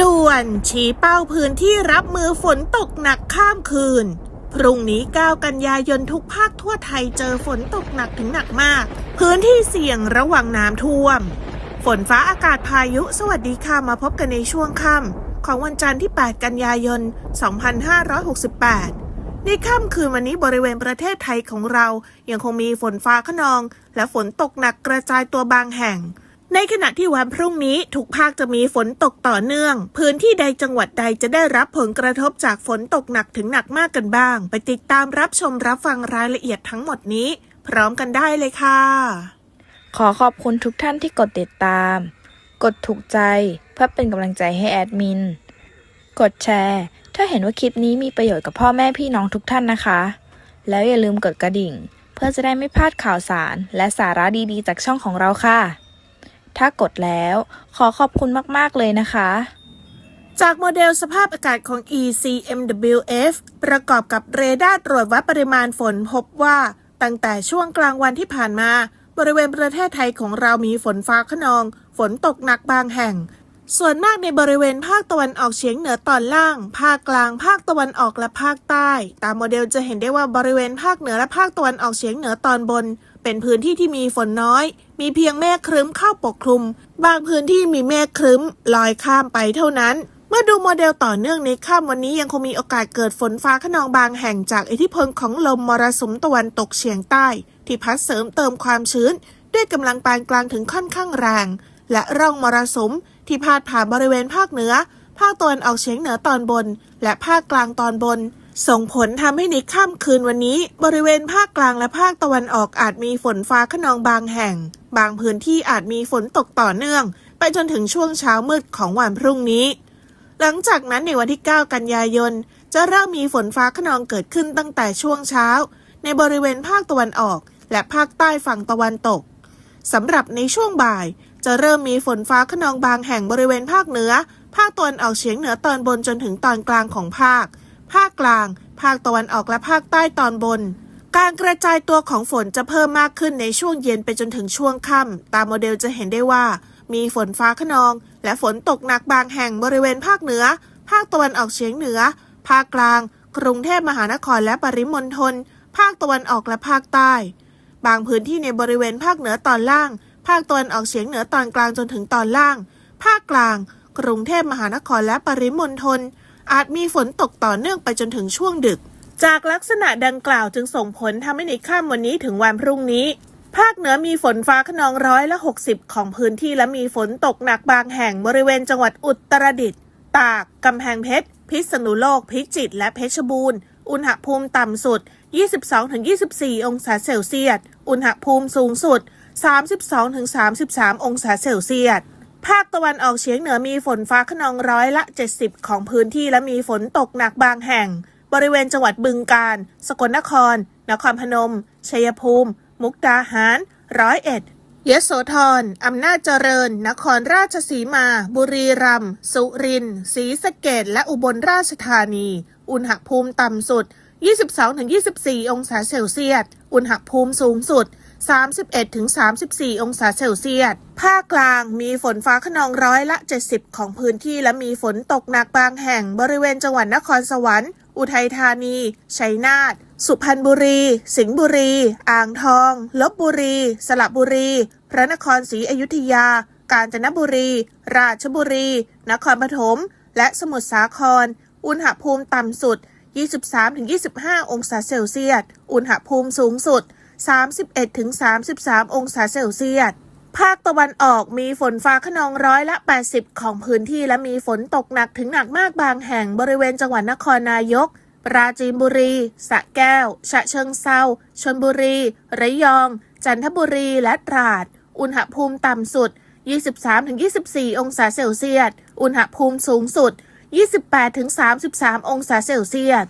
ด่วนชี้เป้าพื้นที่รับมือฝนตกหนักข้ามคืน พรุ่งนี้ 9 กันยายนทุกภาคทั่วไทยเจอฝนตกหนักถึงหนักมาก พื้นที่เสี่ยงระวังน้ำท่วม ฝนฟ้าอากาศพายุ สวัสดีค่ะมาพบกันในช่วงค่ำของวันจันทร์ที่ 8 กันยายน 2568ในค่ำคืนวันนี้บริเวณประเทศไทยของเรายังคงมีฝนฟ้าขนอง และฝนตกหนักกระจายตัวบางแห่ง ในขณะที่วันพรุ่งนี้ทุกภาคจะมีฝนตกต่อเนื่อง พื้นที่ใดจังหวัดใดจะได้รับผลกระทบจากฝนตกหนักถึงหนักมากกันบ้าง ไปติดตามรับชมรับฟังรายละเอียดทั้งหมดนี้ พร้อมกันได้เลยค่ะ ขอขอบคุณทุกท่านที่กดติดตาม กดถูกใจเพื่อเป็นกำลังใจให้แอดมิน กดแชร์ ถ้าเห็นว่าคลิปนี้มีประโยชน์กับพ่อแม่พี่น้องทุกท่านนะคะ แล้วอย่าลืมกดกระดิ่ง เพื่อจะได้ไม่พลาดข่าวสาร และสาระดีๆ จากช่องของเราค่ะ ถ้ากดแล้ว ขอขอบคุณมาก ๆ เลยนะคะ จากโมเดลสภาพอากาศของ ECMWF ประกอบกับเรดาร์ตรวจวัดปริมาณฝนพบว่าตั้งแต่ช่วงกลางวันที่ผ่านมา บริเวณประเทศไทยของเรามีฝนฟ้าขนอง ฝนตกหนักบางแห่ง ส่วนมากในบริเวณภาคตะวันออกเฉียงเหนือตอนล่าง ภาคกลาง ภาคตะวันออกและภาคใต้ ตามโมเดลจะเห็นได้ว่าบริเวณภาคเหนือและภาคตะวันออกเฉียงเหนือตอนบน เป็นพื้นที่ที่มีฝนน้อย มีเพียงเมฆครึ้มเข้าปกคลุม บางพื้นที่มีเมฆครึ้มลอยข้ามไปเท่านั้น เมื่อดูโมเดลต่อเนื่องในค่ำวันนี้ยังคงมีโอกาสเกิดฝนฟ้าขนองบางแห่งจากอิทธิพลของลมมรสุมตะวันตกเฉียงใต้ ที่พัดเสริมเติมความชื้น ด้วยกำลังปานกลางถึงค่อนข้างแรง และร่องมรสุมที่พาดผ่านบริเวณภาคเหนือ ภาคตะวันออกเฉียงเหนือตอนบน และภาคกลางตอนบน ส่งผลทำให้ในค่ำคืนวันนี้ บริเวณภาคกลางและภาคตะวันออกอาจมีฝนฟ้าขนองบางแห่ง บางพื้นที่อาจมีฝนตกต่อเนื่อง ไปจนถึงช่วงเช้ามืดของวันพรุ่งนี้ หลังจากนั้นในวันที่ 9 กันยายน จะเริ่มมีฝนฟ้าขนองเกิดขึ้นตั้งแต่ช่วงเช้า ในบริเวณภาคตะวันออก และภาคใต้ฝั่งตะวันตกสำหรับในช่วงบ่าย จะเริ่มมีฝนฟ้าขนองบางแห่งบริเวณภาคเหนือ ภาคตะวันออกเฉียงเหนือตอนบนจนถึงตอนกลางของภาค ภาคกลาง ภาคตะวันออกและภาคใต้ตอนบน การกระจายตัวของฝนจะเพิ่มมากขึ้นในช่วงเย็นไปจนถึงช่วงค่ำตามโมเดลจะเห็นได้ว่า มีฝนฟ้าขนอง และฝนตกหนักบางแห่งบริเวณภาคเหนือ ภาคตะวันออกเฉียงเหนือ ภาคกลาง กรุงเทพมหานครและปริมณฑลภาคตะวันออกและภาคใต้ บางพื้นที่ในบริเวณภาคเหนือตอนล่าง ภาคตะวันออกเฉียงเหนือตอนกลางจนถึงตอนล่าง ภาคกลาง กรุงเทพมหานครและปริมณฑล อาจมีฝนตกต่อเนื่องไปจนถึงช่วงดึก จากลักษณะดังกล่าวจึงส่งผลทำให้ในค่ำวันนี้ถึงวันพรุ่งนี้ ภาคเหนือมีฝนฟ้าขนองร้อยละ 60 ของพื้นที่และมีฝนตกหนักบางแห่งบริเวณจังหวัดอุตรดิตถ์ตากกำแพงเพชร พิษณุโลก พิจิตรและเพชรบูรณ์ อุณหภูมิต่ำสุด 22-24 องศาเซลเซียส อุณหภูมิสูงสุด 32-33 องศาเซลเซียส ภาคตะวันออกเฉียงเหนือมีฝนฟ้าขนองร้อยละ 70 ของพื้นที่และมีฝนตกหนักบางแห่ง บริเวณจังหวัดบึงกาฬ สกลนคร นครพนม ชัยภูมิ มุกดาหาร ร้อยเอ็ด ยโสธร อำนาจเจริญ นครราชสีมา บุรีรัมย์ สุรินทร์ ศรีสะเกดและอุบลราชธานี อุณหภูมิต่ำสุด 22-24 องศาเซลเซียส อุณหภูมิสูงสุด 31-34 องศาเซลเซียส ภาคกลางมีฝนฟ้าขนองร้อยละ 70 ของพื้นที่และมีฝนตกหนักบางแห่งบริเวณจังหวัดนครสวรรค์ อุทัยธานี ชัยนาท สุพรรณบุรี สิงห์บุรี อ่างทอง ลบบุรี สระบุรี พระนครศรีอยุธยา กาญจนบุรี ราชบุรี นครปฐม และสมุทรสาคร อุณหภูมิต่ำสุด 23-25 องศาเซลเซียส อุณหภูมิสูงสุด 31-33 องศาเซลเซียส ภาคตะวันออกมีฝนฟ้าขนองร้อยละ 80 ของพื้นที่และมีฝนตกหนักถึงหนักมากบางแห่งบริเวณจังหวัดนครนายก ปราจีนบุรี สะแก้ว ฉะเชิงเซาชลบุรี ระยอง จันทบุรี และตราด อุณหภูมิต่ำสุด 23-24 องศาเซลเซียส อุณหภูมิสูงสุด 28-33 องศาเซลเซียส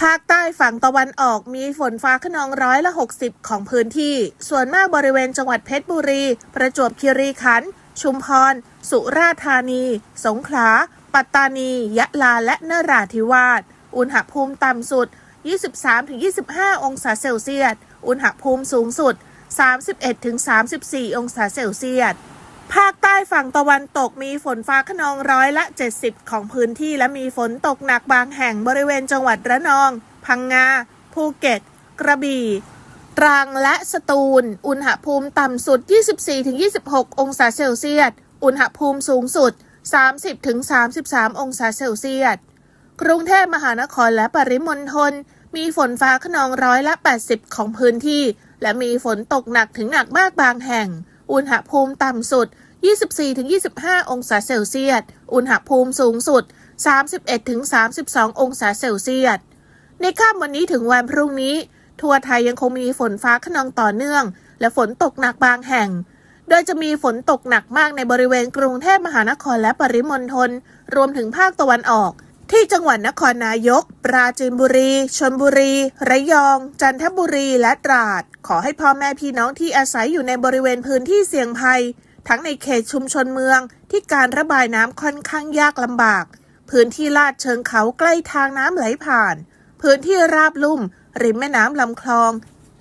ภาคใต้ฝั่งตะวันออกมีฝนฟ้าขนองร้อยละ 60 ของพื้นที่ ส่วนมากบริเวณจังหวัดเพชรบุรี ประจวบคีรีขันธ์ ชุมพร สุราษฎร์ธานี สงขลา ปัตตานี ยะลา และนราธิวาส อุณหภูมิต่ำสุด 23-25 องศาเซลเซียส อุณหภูมิสูงสุด 31-34 องศาเซลเซียส ภาค ต้ฝั่งตะวันตกมีฝนฟ้าขนองร้อยละ 70 ของพื้นที่และมีฝนตกหนักบางแห่งบริเวณจังหวัดระนอง พังงา ภูเก็ต กระบี่ ตรังและสตูล อุณหภูมิต่ำสุด 24-26 องศาเซลเซียส อุณหภูมิสูงสุด 30-33 องศาเซลเซียส กรุงเทพมหานครและปริมณฑลมีฝนฟ้าขนองร้อยละ 80 ของพื้นที่ และมีฝนตกหนักถึงหนักมากบางแห่ง อุณหภูมิต่ำสุด 24-25 องศาเซลเซียส อุณหภูมิสูงสุด 31-32 องศาเซลเซียส ในค่ำวันนี้ถึงวันพรุ่งนี้ ทั่วไทยยังคงมีฝนฟ้าขนองต่อเนื่อง และฝนตกหนักบางแห่ง โดยจะมีฝนตกหนักมากในบริเวณกรุงเทพมหานครและปริมณฑล รวมถึงภาคตะวันออก ที่จังหวัดนครนายก ปราจีนบุรีชลบุรี ระยอง จันทบุรี และตราด ขอให้พ่อแม่พี่น้องที่อาศัยอยู่ในบริเวณพื้นที่เสี่ยงภัย ทั้งในเขตชุมชนเมืองที่การระบายน้ำค่อนข้างยากลำบาก พื้นที่ลาดเชิงเขาใกล้ทางน้ำไหลผ่าน พื้นที่ราบลุ่ม ริมแม่น้ำลำคลอง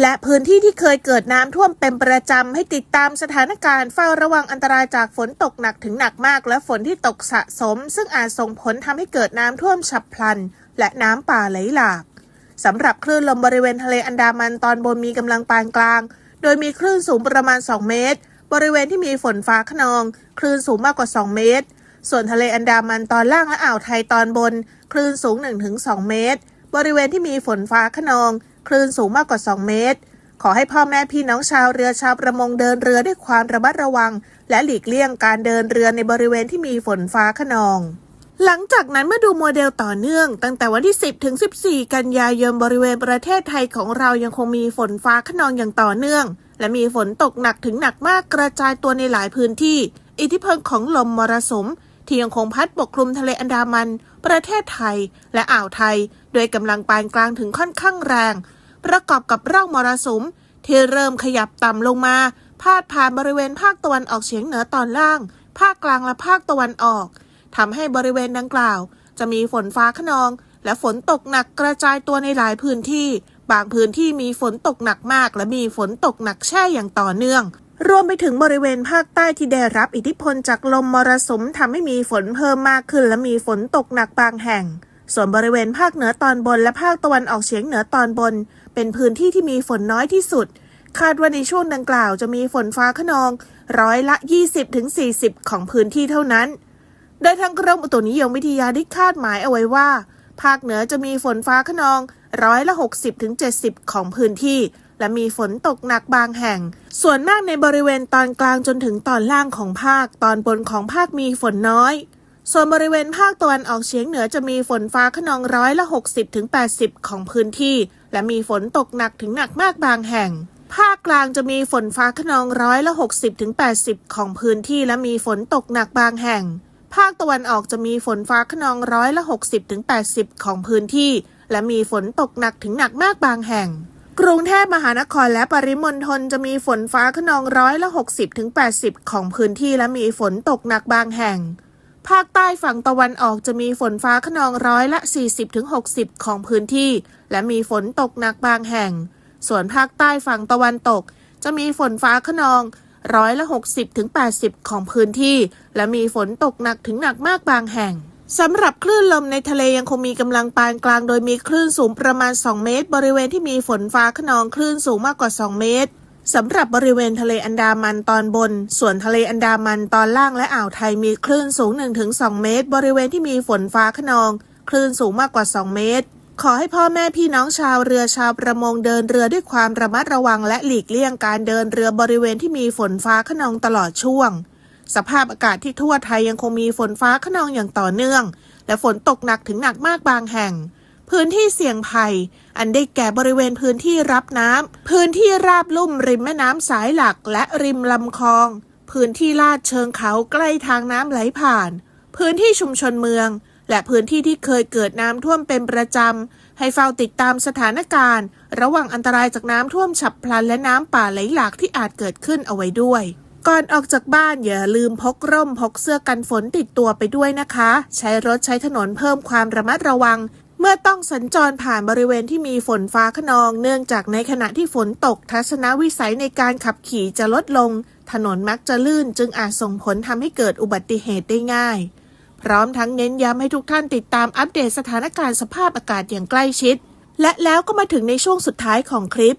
และพื้นที่ที่เคยเกิดน้ำท่วมเป็นประจำให้ติดตามสถานการณ์เฝ้าระวังอันตรายจากฝนตกหนักถึงหนักมาก และฝนที่ตกสะสม ซึ่งอาจส่งผลทำให้เกิดน้ำท่วมฉับพลัน และน้ำป่าไหลหลากสำหรับคลื่นลมบริเวณทะเลอันดามันตอนบนมีกำลังปานกลาง โดยมีคลื่นสูงประมาณ 2 เมตร บริเวณที่มีฝนฟ้าขนอง คลื่นสูงมากกว่า 2 เมตร ส่วนทะเลอันดามันตอนล่างและอ่าวไทยตอนบน คลื่นสูง 1-2 เมตร บริเวณที่มีฝนฟ้าขนอง คลื่นสูงมากกว่า 2 เมตร ขอให้พ่อแม่พี่น้องชาวเรือชาวประมงเดินเรือด้วยความระมัดระวัง และหลีกเลี่ยงการเดินเรือในบริเวณที่มีฝนฟ้าขนองหลังจากนั้นเมื่อดูโมเดลต่อเนื่อง ตั้งแต่วันที่ 10 ถึง 14 กันยายนบริเวณประเทศไทยของเรายังคงมีฝนฟ้าขนองอย่างต่อเนื่อง และมีฝนตกหนักถึงหนักมากกระจายตัวในหลายพื้นที่ อิทธิพลของลมมรสุม ที่ยังคงพัดปกคลุมทะเลอันดามัน ประเทศไทย และอ่าวไทย โดยกำลังปานกลางถึงค่อนข้างแรง ประกอบกับร่องมรสุม ที่เริ่มขยับต่ำลงมา พาดผ่านบริเวณภาคตะวันออกเฉียงเหนือตอนล่าง ภาคกลางและภาคตะวันออกทำให้บริเวณดังกล่าว จะมีฝนฟ้าขนอง และฝนตกหนักกระจายตัวในหลายพื้นที่ บางพื้นที่มีฝนตกหนักมาก และมีฝนตกหนักแช่อย่างต่อเนื่อง รวมไปถึงบริเวณภาคใต้ที่ได้รับอิทธิพลจากลมมรสุมทำให้มีฝนเพิ่มมากขึ้น และมีฝนตกหนักบางแห่ง ส่วนบริเวณภาคเหนือตอนบนและภาคตะวันออกเฉียงเหนือตอนบน เป็นพื้นที่ที่มีฝนน้อยที่สุด คาดว่าในช่วงดังกล่าวจะมีฝนฟ้าขนอง ร้อยละ 20-40 ของพื้นที่เท่านั้น โดยทางกรมอุตุนิยมวิทยาได้คาดหมายเอาไว้ว่าภาคเหนือจะมีฝนฟ้าขนอง ร้อยละ 60-70 ของพื้นที่ และมีฝนตกหนักบางแห่ง ส่วนมากในบริเวณตอนกลางจนถึงตอนล่างของภาค ตอนบนของภาคมีฝนน้อย ส่วนบริเวณภาคตะวันออกเฉียงเหนือจะมีฝนฟ้าขนองร้อยละ 60-80 ของพื้นที่ และมีฝนตกหนักถึงหนักมากบางแห่งภาคกลางจะมีฝนฟ้าขนองร้อยละ 60-80 ของพื้นที่และมีฝนตกหนักบางแห่ง ภาคตะวันออกจะมีฝนฟ้าขนองร้อยละ 60-80 ของพื้นที่ และมีฝนตกหนักถึงหนักมากบางแห่ง กรุงเทพมหานครและปริมณฑลจะมีฝนฟ้าขนองร้อยละ 60-80 ของพื้นที่และมีฝนตกหนักบางแห่ง ภาคใต้ฝั่งตะวันออกจะมีฝนฟ้าขนองร้อยละ 40-60 ของพื้นที่ และมีฝนตกหนักบางแห่ง ส่วนภาคใต้ฝั่งตะวันตก จะมีฝนฟ้าขนองร้อยละ 60-80 ของพื้นที่ และมีฝนตกหนักถึงหนักมากบางแห่ง สำหรับคลื่นลมในทะเลยังคงมีกำลังปานกลาง โดยมีคลื่นสูงประมาณ 2 เมตร บริเวณที่มีฝนฟ้าขนองคลื่นสูงมากกว่า 2 เมตรสำหรับบริเวณทะเลอันดามันตอนบน ส่วนทะเลอันดามันตอนล่างและอ่าวไทยมีคลื่นสูง 1-2 เมตร บริเวณที่มีฝนฟ้าขนอง คลื่นสูงมากกว่า 2 เมตร ขอให้พ่อแม่พี่น้องชาวเรือชาวประมงเดินเรือด้วยความระมัดระวังและหลีกเลี่ยงการเดินเรือบริเวณที่มีฝนฟ้าขนองตลอดช่วง สภาพอากาศที่ทั่วไทยยังคงมีฝนฟ้าขนองอย่างต่อเนื่อง และฝนตกหนักถึงหนักมากบางแห่ง พื้นที่เสี่ยงภัย อันได้แก่บริเวณพื้นที่รับน้ำพื้นที่ราบลุ่มริมแม่น้ำสายหลักและริมลำคลอง พื้นที่ลาดเชิงเขาใกล้ทางน้ำไหลผ่าน พื้นที่ชุมชนเมือง และพื้นที่ที่เคยเกิดน้ำท่วมเป็นประจำให้เฝ้าติดตามสถานการณ์ ระว่างอันตรายจากน้ำท่วมฉับพลันและน้ำป่าไหลหลากที่อาจเกิดขึ้นเอาไว้ด้วย ก่อนออกจากบ้านอย่าลืมพกร่มพกเสื้อกันฝนติดตัวไปด้วยนะคะ ใช้รถใช้ถนนเพิ่มความระมัดระวัง เมื่อต้องสัญจรผ่านบริเวณที่มีฝนฟ้าขนอง เนื่องจากในขณะที่ฝนตกทัศนวิสัยในการขับขี่จะลดลง ถนนมักจะลื่นจึงอาจส่งผลทำให้เกิดอุบัติเหตุได้ง่าย พร้อมทั้งเน้นย้ำให้ทุกท่านติดตามอัปเดตสถานการณ์สภาพอากาศอย่างใกล้ชิด และแล้วก็มาถึงในช่วงสุดท้ายของคลิป